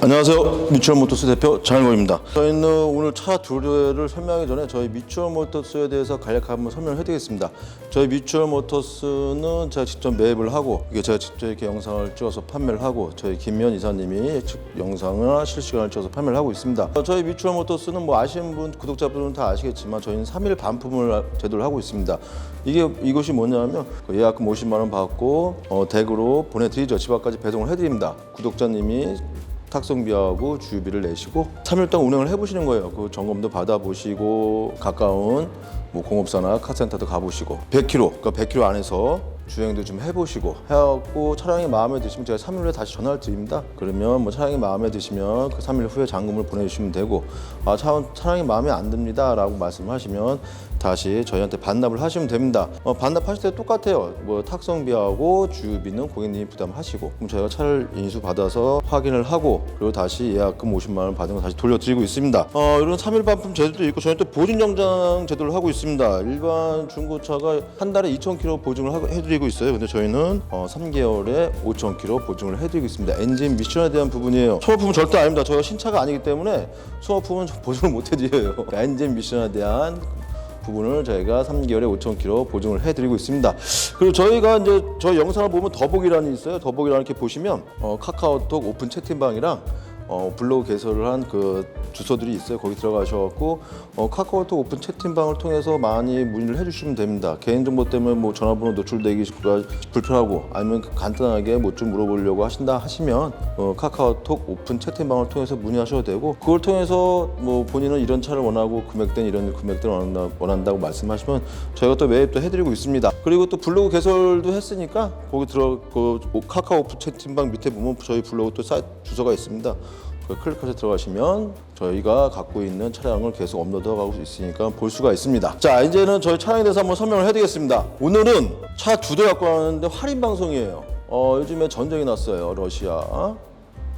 안녕하세요. 미추얼 모터스 대표 장일곤입니다. 저희는 오늘 차 두 대를 설명하기 전에 저희 미추얼 모터스에 대해서 간략하게 한번 설명을 해드리겠습니다. 저희 미추얼 모터스는 제가 직접 매입을 하고 이게 제가 직접 이렇게 영상을 찍어서 판매를 하고 저희 김면 이사님이 즉 영상을 실시간을 찍어서 판매를 하고 있습니다. 어, 저희 미추얼 모터스는 뭐 아시는 분 구독자분은 다 아시겠지만 저희는 3일 반품을 제도를 하고 있습니다. 이게 이것이 뭐냐면 그 예약금 50만 원 받고 어, 댁으로 보내드리죠. 집 앞까지 배송을 해드립니다. 구독자님이 탁송비하고 주유비를 내시고 3일 동안 운행을 해보시는 거예요. 그 점검도 받아보시고 가까운 뭐 공업사나 카센터도 가보시고 100km, 그러니까 100km 안에서 주행도 좀 해보시고 해갖고 차량이 마음에 드시면 제가 3일 후에 다시 전화를 드립니다. 그러면 뭐 차량이 마음에 드시면 그 3일 후에 잔금을 보내주시면 되고 아 차, 차량이 마음에 안 듭니다라고 말씀하시면 다시 저희한테 반납을 하시면 됩니다. 어, 반납하실 때 똑같아요. 뭐 탁송비하고 주유비는 고객님이 부담하시고 그럼 저희가 차를 인수 받아서 확인을 하고 그리고 다시 예약금 50만 원 받은 거 다시 돌려드리고 있습니다. 어, 이런 3일 반품 제도도 있고 저희는 또 보증 연장 제도를 하고 있습니다. 일반 중고차가 한 달에 2,000km 보증을 하- 해드리고 있어요. 근데 저희는 어, 3개월에 5,000km 보증을 해드리고 있습니다. 엔진 미션에 대한 부분이에요. 소모품은 절대 아닙니다. 저희가 신차가 아니기 때문에 소모품은 보증을 못 해드려요. 엔진 미션에 대한 부분을 저희가 3개월에 5,000km 보증을 해드리고 있습니다. 그리고 저희가 이제 저희 영상을 보면 더보기란이 있어요. 더보기란 이렇게 보시면 어, 카카오톡 오픈 채팅방이랑 어, 블로그 개설을 한 그 주소들이 있어요. 거기 들어가셔갖고 어, 카카오톡 오픈 채팅방을 통해서 많이 문의를 해주시면 됩니다. 개인정보 때문에 뭐 전화번호 노출되기가 불편하고 아니면 간단하게 뭐 좀 물어보려고 하신다 하시면 어, 카카오톡 오픈 채팅방을 통해서 문의하셔도 되고 그걸 통해서 뭐 본인은 이런 차를 원하고 금액대는 이런 금액대를 원한다, 원한다고 말씀하시면 저희가 또 매입도 해드리고 있습니다. 그리고 또 블로그 개설도 했으니까 거기 들어 그 카카오 오픈 채팅방 밑에 보면 저희 블로그 또 사이트 주소가 있습니다. 그 클릭해서 들어가시면 저희가 갖고 있는 차량을 계속 업로드하고 있으니까 볼 수가 있습니다. 자 이제는 저희 차량에 대해서 한번 설명을 해드리겠습니다. 오늘은 차 두 대 갖고 왔는데 할인 방송이에요. 어, 요즘에 전쟁이 났어요. 러시아.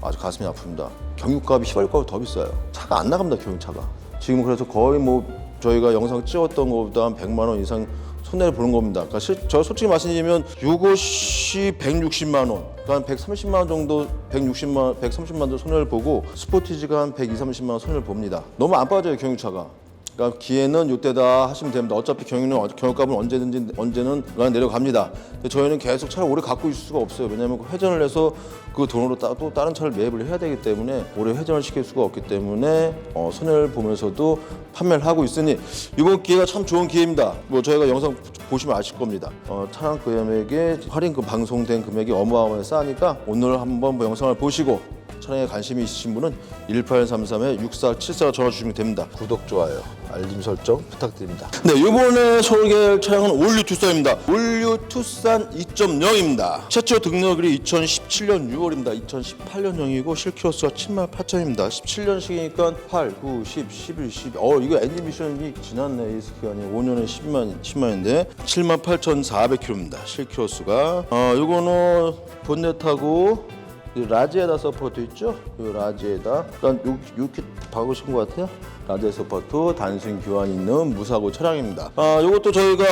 아주 가슴이 아픕니다. 경유값이 휘발유값이 더 비싸요. 차가 안 나갑니다. 경유차가. 지금 그래서 거의 뭐 저희가 영상 찍었던 것보다 한 100만 원 이상 손해를 보는 겁니다. 그러니까 실, 저 솔직히 말씀드리면 이것이 160만 원, 그러니까 130만 원 정도, 160만 원, 130만 원 손해를 보고 스포티지가 한 120, 30만 원 손해를 봅니다. 너무 안 빠져요 경유차가. 그러니까 기회는 이때다 하시면 됩니다. 어차피 경유는 어- 경유값은 언제든지 언제는 내려갑니다. 저희는 계속 차를 오래 갖고 있을 수가 없어요. 왜냐하면 그 회전을 해서 그 돈으로 따, 또 다른 차를 매입을 해야 되기 때문에 오래 회전을 시킬 수가 없기 때문에 어, 손해를 보면서도 판매를 하고 있으니 이번 기회가 참 좋은 기회입니다. 뭐 저희가 영상 보시면 아실 겁니다. 어, 차량 금액에 할인금 방송된 금액이 어마어마하게 싸니까 오늘 한번 뭐 영상을 보시고 차량에 관심이 있으신 분은 1833-6474 전화 주시면 됩니다. 구독, 좋아요, 알림 설정 부탁드립니다. 네, 이번에 소개할 차량은 올류 투싼입니다. 올류 투싼 2.0입니다. 최초 등록일이 2017년 6월입니다. 2018년형이고 실키로수가 7만 8천입니다. 17년식이니까 8, 9, 10, 11, 12. 어, 이거 엔진 미션이 지났네. 이 기간이 5년에 10만 10만인데 7만 8,400km입니다. 실키로수가 어, 이거는 본넷하고 이 라지에다 서포트 있죠? 이 라지에다 일단 이렇게 박으신 것 같아요. 라지에 서포트 단순 교환 있는 무사고 차량입니다. 아, 이것도 저희가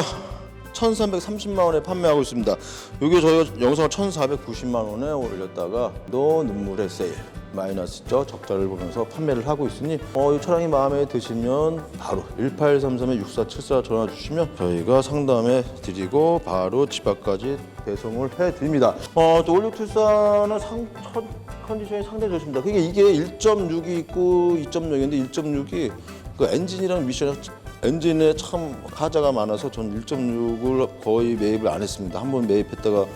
1,330만 원에 판매하고 있습니다. 이게 저희가 영상을 1,490만 원에 올렸다가 너 눈물의 세일 마이너스죠 적자를 보면서 판매를 하고 있으니 어, 이 차량이 마음에 드시면 바로 1833-6474 전화 주시면 저희가 상담해 드리고 바로 집 앞까지 배송을 해 드립니다. 어, 또 올류 투싼은 상 컨- 컨디션이 상당히 좋습니다. 그게 이게 1.6이 있고 2.0인데 1.6이 그 엔진이랑 미션이 엔진에 참 하자가 많아서 전 1.6을 거의 매입을 안 했습니다. 한 번 매입했다가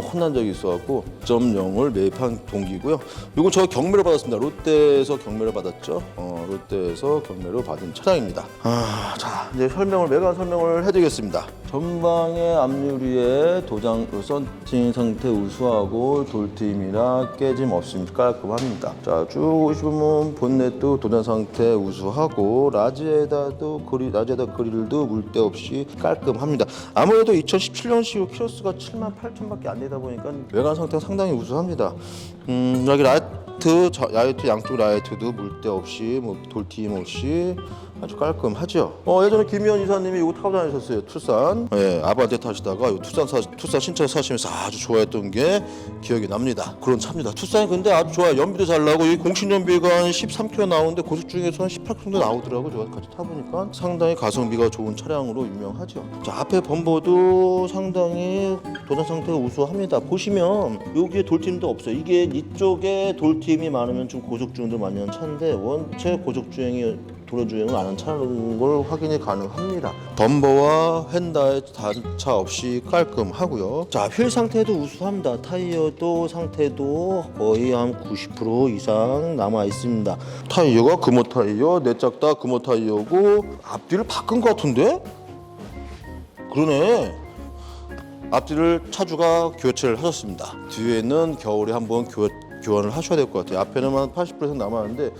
혼난 적이 있어갖고 1.0을 매입한 동기고요. 이건 저 경매를 받았습니다. 롯데에서 경매를 받았죠. 어, 롯데에서 경매를 받은 차량입니다. 아, 자 이제 설명을 매간 설명을 해드리겠습니다. 전방의 앞유리에 도장 썬팅 상태 우수하고 돌트임이라 깨짐 없습니다. 깔끔합니다. 자쭉 보시면 본넷도 도장 상태 우수하고 라지에다도 그리 라지에다 그릴도 물때 없이 깔끔합니다. 아무래도 2017년식으로 키로수가 7만 8천밖에 안 되다 보니까 외관 상태가 상당히 우수합니다. 음 여기 라이트 저- 라이트 양쪽 라이트도 물때 없이 뭐 돌트임 없이 아주 깔끔하죠. 어, 예전에 김희연 이사님이 이거 타고 다니셨어요. 투싼. 예, 아반떼 타시다가 이 투싼 사, 투싼 신차 사시면서 아주 좋아했던 게 기억이 납니다. 그런 차입니다. 투싼이 근데 아주 좋아요. 연비도 잘 나고 이 공식 연비가 한 13km 나오는데 고속 중에서 한 18km 정도 나오더라고요. 제가 같이 타보니까 상당히 가성비가 좋은 차량으로 유명하죠. 자, 앞에 범버도 상당히 도전 상태가 우수합니다. 보시면 여기에 돌팀도 없어요. 이게 이쪽에 돌팀이 많으면 좀 고속 주행도 많이 하는 차인데 원체 고속 주행이 도로 주행을 안 하는 걸 확인이 가능합니다. 범버와 휀다의 단차 없이 깔끔하고요. 자, 휠 상태도 우수합니다. 타이어도 상태도 거의 한 90% 이상 남아 있습니다. 타이어가 금호 타이어, 내짝 다 금호 타이어고 앞뒤를 바꾼 것 같은데? 그러네. 앞뒤를 차주가 교체를 하셨습니다. 뒤에는 겨울에 한번 교, 교환을 하셔야 될 것 같아요. 앞에는 한 80% 남았는데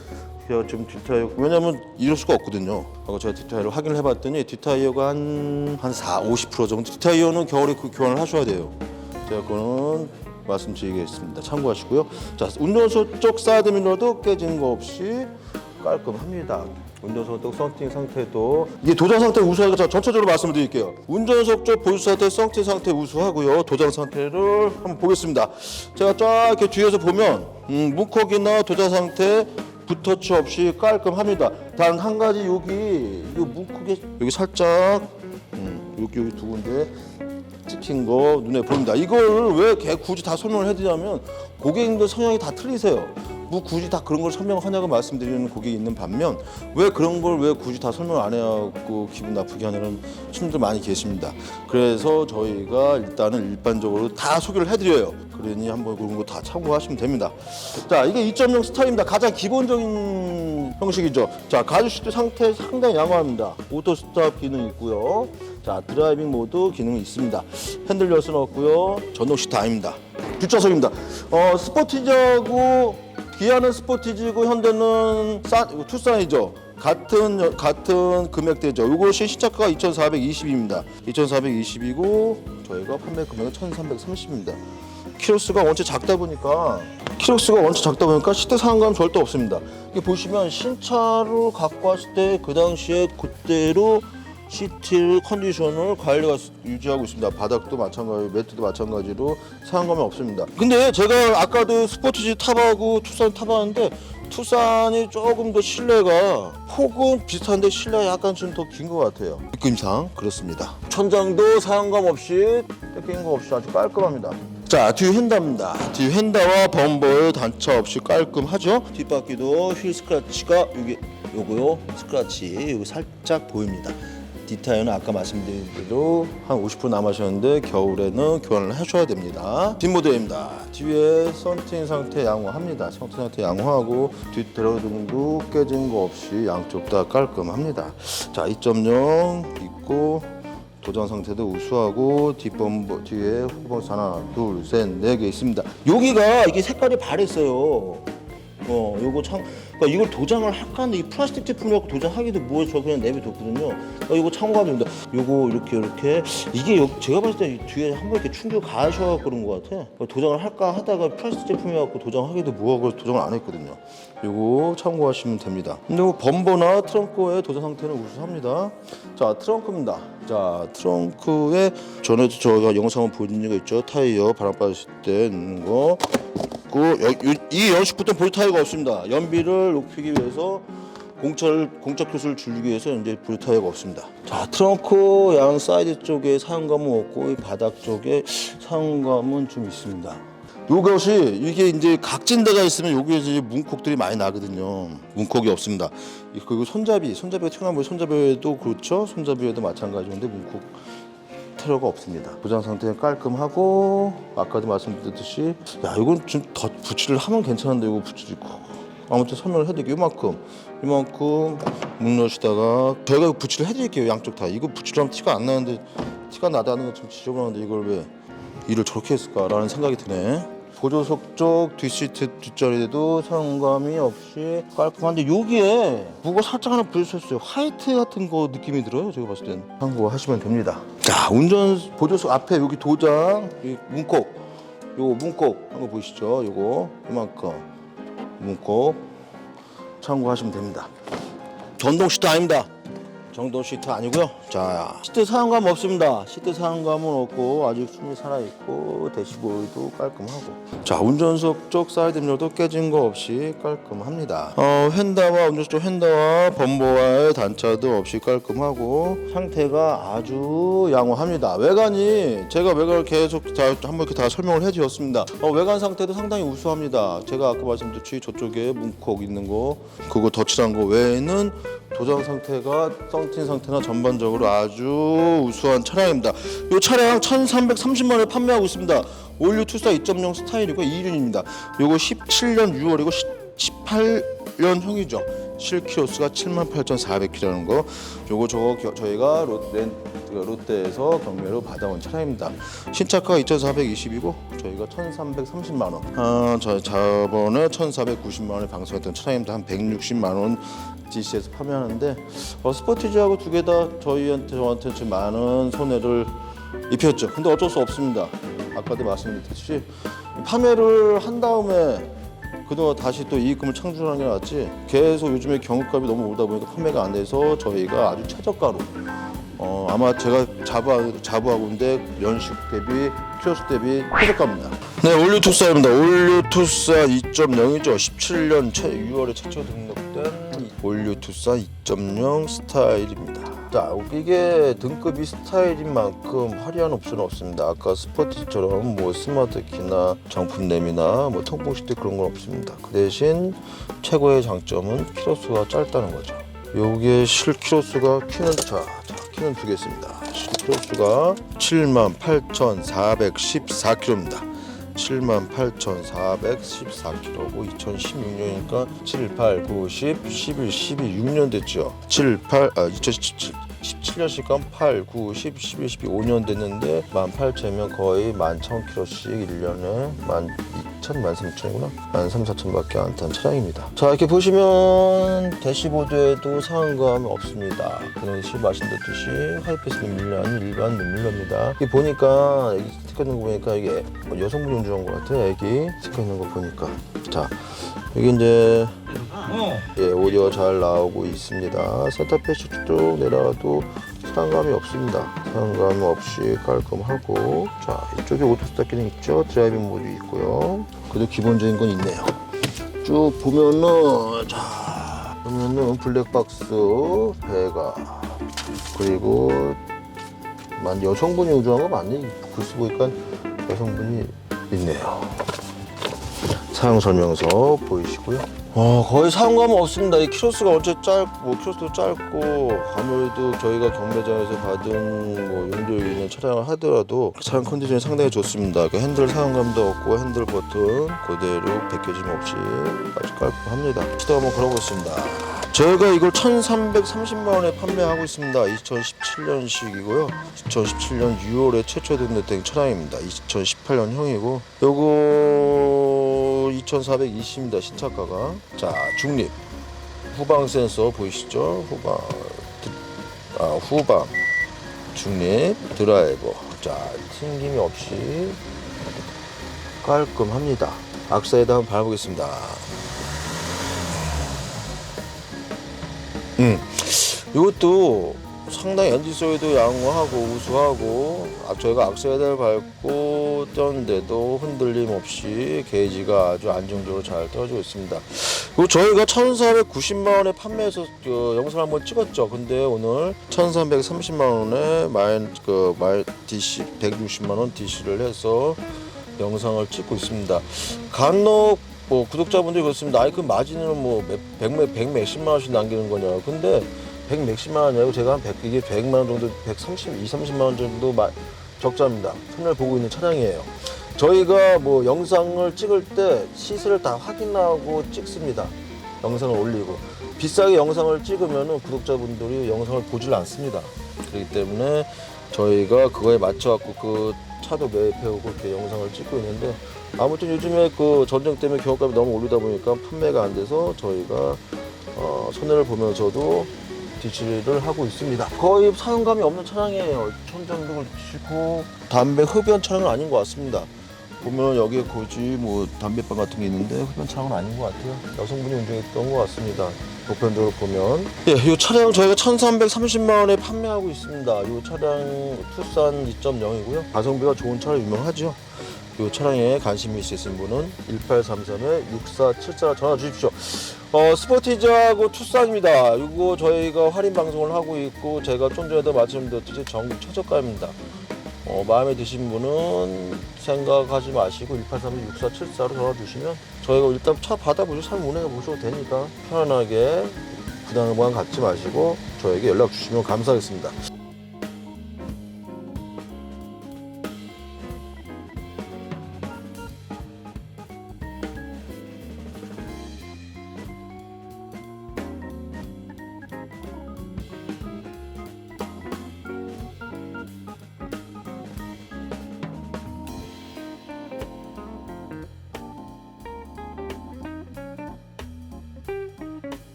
제가 지금 뒷타이어 왜냐면 이럴 수가 없거든요. 하고 제가 뒷타이어를 확인을 해봤더니 뒷타이어가 한 한 4, 50% 정도. 뒷타이어는 겨울에 그 교환을 하셔야 돼요. 제가 그거는 말씀드리겠습니다. 참고하시고요. 자 운전석 쪽 사이드 미러도 깨진 거 없이 깔끔합니다. 운전석 쪽 썬팅 상태도 이게 도장 상태 우수하니까 제가 전체적으로 말씀을 드릴게요. 운전석 쪽 보수 상태, 썬팅 상태 우수하고요. 도장 상태를 한번 보겠습니다. 제가 쫙 이렇게 뒤에서 보면 음, 무콕이나 도장 상태 붓터치 없이 깔끔합니다. 단 한 가지 여기 이 무콕에 여기 살짝 음, 여기 여기 두 군데 찍힌 거 눈에 보입니다. 이걸 왜 개- 굳이 다 설명을 해드리냐면 고객님들 성향이 다 틀리세요. 뭐 굳이 다 그런 걸 설명하냐고 말씀드리는 고객이 있는 반면 왜 그런 걸 왜 굳이 다 설명을 안 해갖고 기분 나쁘게 하는 친구들 많이 계십니다. 그래서 저희가 일단은 일반적으로 다 소개를 해드려요. 그러니 한번 그런 거 다 참고하시면 됩니다. 자 이게 2.0 스타일입니다. 가장 기본적인 형식이죠. 자 가죽 상태 상당히 양호합니다. 오토 스탑 기능 있고요. 자 드라이빙 모드 기능이 있습니다. 핸들 열선 없고요. 전동 시트 아닙니다. 뒷좌석입니다. 어 스포티지하고 기아는 스포티지고 현대는 사, 이거 투싼이죠. 같은 같은 금액대죠. 이것이 시작가가 2,420입니다. 2,420이고 저희가 판매 금액은 1,330입니다. 키로수가 원체 작다 보니까 키로수가 원체 작다 보니까 시대 상한감 절대 없습니다. 이게 보시면 신차로 갖고 왔을 때 그 당시에 그대로 시트 컨디션을 관리가 유지하고 있습니다. 바닥도 마찬가지, 매트도 마찬가지로 상한감이 없습니다. 근데 제가 아까도 스포츠지 타봐하고 투싼 타봤는데 투싼이 조금 더 실내가 폭은 비슷한데 실내가 약간 좀 더 긴 것 같아요. 느낌상 그렇습니다. 천장도 상한감 없이 뺏긴 거 없이 아주 깔끔합니다. 자, 뒤 휀다입니다. 뒤 휀다와 범버의 단차 없이 깔끔하죠? 뒷바퀴도 휠 스크래치가 여기 요거요. 스크래치 여기 살짝 보입니다. 디타일은 아까 말씀드린 대로 한 50% 남으셨는데 겨울에는 교환을 하셔야 됩니다. 뒷모델입니다. 뒤에 썬팅 상태 양호합니다. 썬팅 상태 양호하고 뒷 대로등도 깨진 거 없이 양쪽 다 깔끔합니다. 자, 2.0 있고 도장 상태도 우수하고 뒷범버 뒤에 후보스 하나 둘 셋 네 개 있습니다. 여기가 이게 색깔이 바랬어요. 어, 요거 참, 그러니까 이걸 도장을 할까 하는데 이 플라스틱 제품을 갖고 도장하기도 뭐해 저 그냥 내비뒀거든요. 어, 이거 참고하면 됩니다. 요거 이렇게 이렇게 이게 여- 제가 봤을 때 뒤에 한 번 이렇게 충격 가셔서 그런 것 같아. 어, 도장을 할까 하다가 플라스틱 제품이 갖고 도장하기도 뭐하고 도장을 안 했거든요. 요거 참고하시면 됩니다. 근데 뭐 범버나 트렁크의 도장 상태는 우수합니다. 자 트렁크입니다. 자 트렁크에 전에도 저희가 영상을 보여준 적이 있죠. 타이어 바람 빠졌을 때 있는 거. 그 여- 이- 이 연식부터 볼 타이어가 없습니다. 연비를 높이기 위해서 공철 공적 교수를 줄이기 위해서 이제 볼 타이어가 없습니다. 자 트렁크 양 사이드 쪽에 사용감은 없고 이 바닥 쪽에 사용감은 좀 있습니다. 요것이 이게 이제 각진 데가 있으면 여기에 이제 문콕들이 많이 나거든요. 문콕이 없습니다. 이- 그리고 손잡이, 손잡이가 튀어나온 손잡이에도 그렇죠. 손잡이에도 마찬가지인데 문콕 테러가 없습니다. 보장 상태는 깔끔하고 아까도 말씀드렸듯이 야 이건 좀더 붙이를 하면 괜찮은데 이거 붙이지 아무튼 설명을 해드릴게요. 이만큼 이만큼 문 넣으시다가 저희가 붙이를 해드릴게요. 양쪽 다 이거 붙이를 하면 티가 안 나는데 티가 나다는 건 좀 지저분한데 이걸 왜 일을 저렇게 했을까라는 생각이 드네. 보조석 쪽 뒷시트 뒷자리에도 사용감이 없이 깔끔한데 여기에 뭐가 살짝 하나 부딪혔어요. 화이트 같은 거 느낌이 들어요. 제가 봤을 땐 참고하시면 됩니다. 자 운전 보조석 앞에 여기 도장, 이 문콕, 요거 문콕 한 거 보이시죠? 요거 이만큼 문콕 참고하시면 됩니다. 전동 시트 아닙니다. 정동 시트 아니고요. 자, 시트 사용감 없습니다. 시트 사용감은 없고 아직 숨이 살아 있고 대시보드도 깔끔하고. 자, 운전석 쪽 사이드 미러도 깨진 거 없이 깔끔합니다. 어, 휀다와 운전석 쪽 휀다와 범버와의 단차도 없이 깔끔하고 상태가 아주 양호합니다. 외관이 제가 외관을 계속 다 한번 이렇게 다 설명을 해드렸습니다. 어, 외관 상태도 상당히 우수합니다. 제가 아까 말씀드렸듯이 저쪽에 문콕 있는 거 그거 덧칠한 거 외에는 도장 상태가 썬팅 상태나 전반적으로 아주 우수한 차량입니다. 이 차량 1,330만 원에 판매하고 있습니다. 올류 투사 2.0 스타일이고 2륜입니다. 요거 17년 6월이고 18년형이죠. 실키로수가 78,400km라는 거. 요거 저거 겨- 저희가 롯데 롯데에서 경매로 받아온 차량입니다. 신차가 2,420이고 저희가 1,330만 원. 아, 저 저번에 1,490만 원에 방송했던 차량입니다. 한 160만 원 DC에서 판매하는데 어, 스포티지하고 두 개 다 저희한테 저한테 좀 많은 손해를 입혔죠. 근데 어쩔 수 없습니다. 아까도 말씀드렸듯이 판매를 한 다음에 그동안 다시 또 이익금을 창출하는 게 낫지 계속 요즘에 경유값이 너무 오르다 보니까 판매가 안 돼서 저희가 아주 최저가로 어, 아마 제가 자부 자부하고 있는데 연식 대비 키로수 대비 최저가입니다. 네, 올류 투사입니다. 올류 투사 2.0이죠. 17년 최 6월에 최초 등록된 올류 투사 2.0 스타일입니다. 자, 이게 등급이 스타일인 만큼 화려한 옵션은 없습니다. 아까 스포티처럼 뭐 스마트 키나 정품 램이나 뭐 통풍 시트 그런 건 없습니다. 그 대신 최고의 장점은 키로수가 짧다는 거죠. 요게 실 키로수가 키는 자, 자 키는 두 개 있습니다. 실 키로수가 78,414km입니다. 78,414km고 2016년이니까 7, 8, 9, 10, 11, 12, 6년 됐죠. 7, 8, 아 2017. 17년씩간 8, 9, 10, 11, 12, 5년 됐는데 18,000이면 거의 11,000km씩 1년에 12,000, 13,000이구나. 13,400밖에 안 탄 차량입니다. 자 이렇게 보시면 대시보드에도 상한감이 없습니다. 그냥 시 말씀드렸듯이 하이패스 눈밀러는 일반 눈밀러입니다. 이렇게 보니까 여기 스티커 있는 거 보니까 이게 뭐 여성분이 운전한 것 같아 애기 스티커 있는 거 보니까. 자 여기 이제 예, 오디오 잘 나오고 있습니다. 센터페시 쭉 내려가도 사용감이 없습니다. 사용감 없이 깔끔하고 자 이쪽에 오토 스타 기능 있죠. 드라이빙 모드 있고요. 그래도 기본적인 건 있네요. 쭉 보면은 자 보면은 블랙박스 배가 그리고 만 여성분이 우주한 거 맞네. 글씨 보니까 여성분이 있네요. 사용 설명서 보이시고요. 어, 거의 사용감은 없습니다. 이 키로수가 어째 짧고, 뭐 키로수도 짧고 아무래도 저희가 경매장에서 받은 뭐 용도 있는 차량을 하더라도 차량 컨디션이 상당히 좋습니다. 그 핸들 사용감도 없고 핸들 버튼 그대로 벗겨짐 없이 아주 깔끔합니다. 시도 한번 걸어보겠습니다. 저희가 이걸 1,330만 원에 판매하고 있습니다. 2017년식이고요. 2017년 6월에 최초 등록된 차량입니다. 2018년형이고 요거 2,420입니다. 신차가가. 자, 중립. 후방 센서 보이시죠? 후방 드- 아, 후방 중립 드라이버. 자, 튕김이 없이 깔끔합니다. 악사에다 한번 밟아보겠습니다. 음, 이것도 상당히 소리도 양호하고 우수하고 아, 저희가 악셀을 밟고 떴는데도 흔들림 없이 게이지가 아주 안정적으로 잘 떨어지고 있습니다. 그리고 저희가 1,490만 원에 판매해서 그 영상을 한번 찍었죠. 근데 오늘 1,330만 원에 마인 그 DC 160만 원 DC를 해서 영상을 찍고 있습니다. 간혹 뭐 구독자분들이 그렇습니다. 아이 그 마진은 뭐백 몇십만 원씩 남기는 거냐. 근데 백 몇십만 원이라고 제가 한 100, 이게 100만 원 정도, 130, 2, 30만 원 정도 마, 적자입니다. 손해를 보고 있는 차량이에요. 저희가 뭐 영상을 찍을 때 시세를 다 확인하고 찍습니다. 영상을 올리고 비싸게 영상을 찍으면은 구독자분들이 영상을 보질 않습니다. 그렇기 때문에 저희가 그거에 맞춰 갖고 그 차도 매입해오고 이렇게 영상을 찍고 있는데 아무튼 요즘에 그 전쟁 때문에 경험값이 너무 오르다 보니까 판매가 안 돼서 저희가 어, 손해를 보면서도 디치를 하고 있습니다. 거의 사용감이 없는 차량이에요. 천정등을 싣고 담배 흡연 차량은 아닌 것 같습니다. 보면 여기에 굳이 뭐 담배방 같은 게 있는데 흡연 차량은 아닌 것 같아요. 여성분이 운전했던 것 같습니다. 보편적으로 보면 예, 이 차량 저희가 1,330만 원에 판매하고 있습니다. 이 차량 투싼 2.0이고요. 가성비가 좋은 차로 유명하죠. 이 차량에 관심이 있으신 분은 1833-6474 전화 주십시오. 어, 스포티지하고 투싼입니다. 이거 저희가 할인 방송을 하고 있고 제가 좀 전에도 말씀드렸듯이 전국 최저가입니다. 어, 마음에 드신 분은 생각하지 마시고 1833-6474로 전화 주시면 저희가 일단 차 받아보시고 차 운행해 보셔도 되니까 편안하게 부담감 갖지 마시고 저에게 연락 주시면 감사하겠습니다.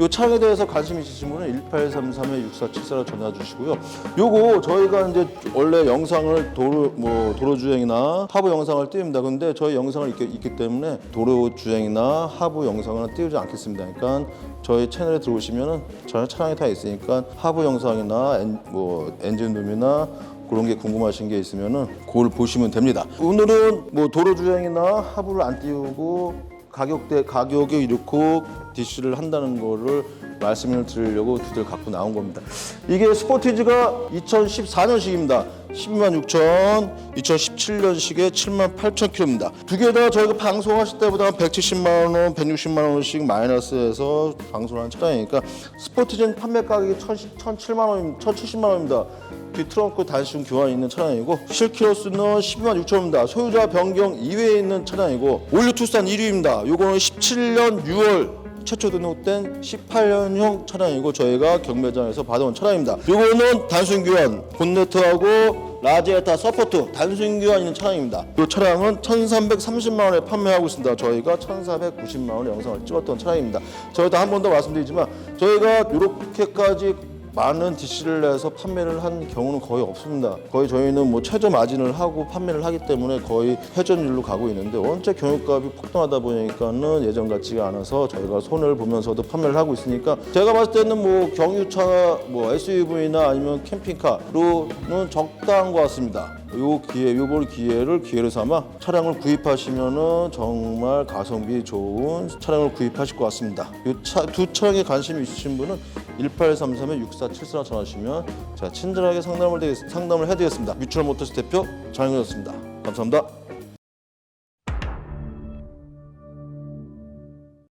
이 차량에 대해서 관심 있으신 분은 1833-6474로 전화 주시고요. 요거 저희가 이제 원래 영상을 도로 뭐 도로 주행이나 하부 영상을 띄웁니다. 근데 저희 영상을 있기, 있기 때문에 도로 주행이나 하부 영상은 띄우지 않겠습니다. 그러니까 저희 채널에 들어오시면은 저희 차량이 다 있으니까 하부 영상이나 엔, 뭐 엔진룸이나 그런 게 궁금하신 게 있으면은 그걸 보시면 됩니다. 오늘은 뭐 도로 주행이나 하부를 안 띄우고 가격대 가격이 이렇고 디시를 한다는 거를 말씀을 드리려고 두들 갖고 나온 겁니다. 이게 스포티지가 2014년식입니다. 12만 6천, 2017년식에 7만 8천 킬로입니다. 두 개 다 저희가 방송하실 때보다 한 170만 원, 160만 원씩 마이너스해서 방송하는 차량이니까 스포티지는 판매 가격이 1,007만 원, 1,070만 원입니다. 뒤 트렁크 단순 교환이 있는 차량이고 실키로수는 12만 6천입니다. 소유자 변경 이외에 있는 차량이고 올류 투싼 1위입니다. 요거는 17년 6월 최초 등록된 18년형 차량이고 저희가 경매장에서 받아온 차량입니다. 요거는 단순 교환 본네트하고 라지에타 서포트 단순 교환 있는 차량입니다. 이 차량은 1,330만 원에 판매하고 있습니다. 저희가 1,490만 원의 영상을 찍었던 차량입니다. 저희도 한 번 더 말씀드리지만 저희가 이렇게까지 많은 DC를 내서 판매를 한 경우는 거의 없습니다. 거의 저희는 뭐 최저 마진을 하고 판매를 하기 때문에 거의 회전율로 가고 있는데 원체 경유값이 폭등하다 보니까는 예전 같지가 않아서 저희가 손을 보면서도 판매를 하고 있으니까 제가 봤을 때는 뭐 경유차, 뭐 SUV나 아니면 캠핑카로는 적당한 것 같습니다. 요 기회, 요번 기회를 기회로 삼아 차량을 구입하시면은 정말 가성비 좋은 차량을 구입하실 것 같습니다. 요차두 차량에 관심이 있으신 분은 1833-6474 전화하시면 제가 친절하게 상담을, 되겠, 상담을 해드리겠습니다. 뮤추얼 모터스 대표 장영이었습니다. 감사합니다.